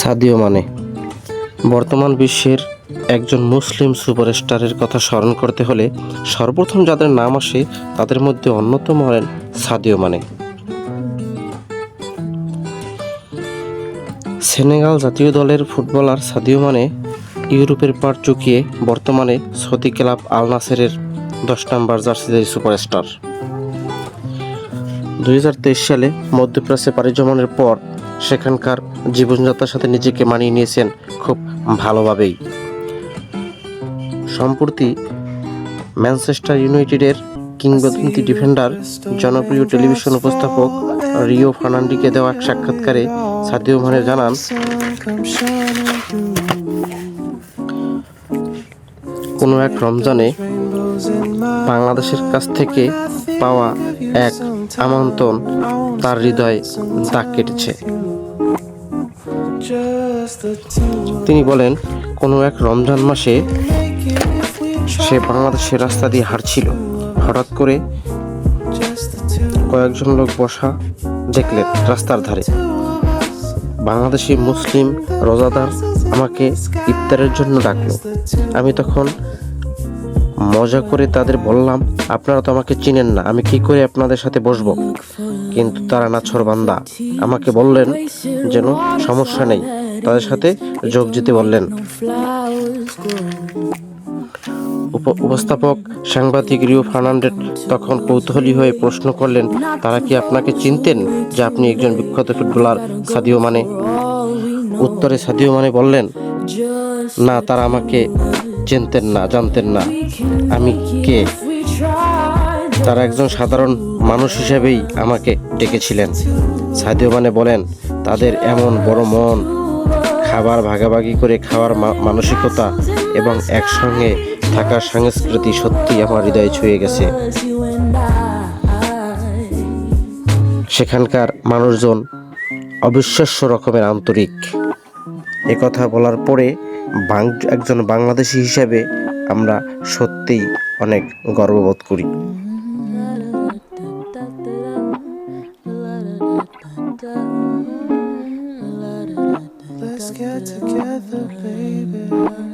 Sadio Mane. বর্তমান বিশ্বের একজন মুসলিম সুপারস্টারের কথা স্মরণ করতে হলে সর্বপ্রথম যাদের নাম আসে, তাদের মধ্যে অন্যতম হলেন সাদিও মানে। সেনেগাল জাতীয় দলের ফুটবলার সাদিও মানে ইউরোপের পার চুকিয়ে বর্তমানে সৌদি ক্লাব আল নাসেরের দশ নম্বর জার্সিদের সুপারস্টার। দু হাজার তেইশ সালে মধ্যপ্রাচ্যে পাড়ি জমানোর পর সেখানকার জীবনযাত্রার সাথে নিজেকে মানিয়ে নিয়েছেন খুব ভালোভাবেই। সম্প্রতি ম্যানচেস্টার ইউনাইটেডের কিংবদন্তি ডিফেন্ডার, জনপ্রিয় টেলিভিশন উপস্থাপক রিও ফার্নান্ডিকে দেওয়া এক সাক্ষাৎকারে সাদিও মানে জানান, কোনো এক রমজানে বাংলাদেশের কাছ থেকে পাওয়া এক আমন্ত্রণ তার হৃদয়ে দাগ কেটেছে। তিনি বলেন, কোনো এক রমজান মাসে সে বাংলাদেশের রাস্তা দিয়ে হাঁটছিল। হঠাৎ করে কয়েকজন লোক বসা দেখলেন রাস্তার ধারে। বাংলাদেশি মুসলিম রোজাদার আমাকে ইফতারের জন্য ডাকলো। আমি তখন মজা করে তাদের বললাম, আপনারা তো আমাকে চিনেন না, আমি কি করে আপনাদের সাথে বসবো? কিন্তু তারা নাছর বান্দা। আমাকে বললেন যেন সমস্যা নেই। তাদের সাথে যোগ দিতে বললেন। উপ- উপস্থাপক সাংবাদিক রিও ফার্নান্ডেজ তখন কৌতূহলী হয়ে প্রশ্ন করলেন, তারা কি আপনাকে চিনতেন যে আপনি একজন বিখ্যাত ফুটবলার সাদিও মানে? উত্তরে সাদিও মানে বললেন, না, তারা আমাকে চিনতেন না, জানতেন না আমি কে। তারা একজন সাধারণ মানুষ হিসেবেই আমাকে ডেকেছিলেন। সাদিও মানে বলেন, তাদের এমন বড় মন, খাবার ভাগাভাগি করে খাওয়ার মানসিকতা এবং একসঙ্গে থাকার সংস্কৃতি সত্যি আমার হৃদয়ে ছুঁয়ে গেছে। সেখানকার মানুষজন অবিশ্বাস্য রকমের আন্তরিক। কথা বলার পরে একজন বাংলাদেশি হিসাবে আমরা সত্যিই অনেক গর্ববোধ করি Let's get together, baby.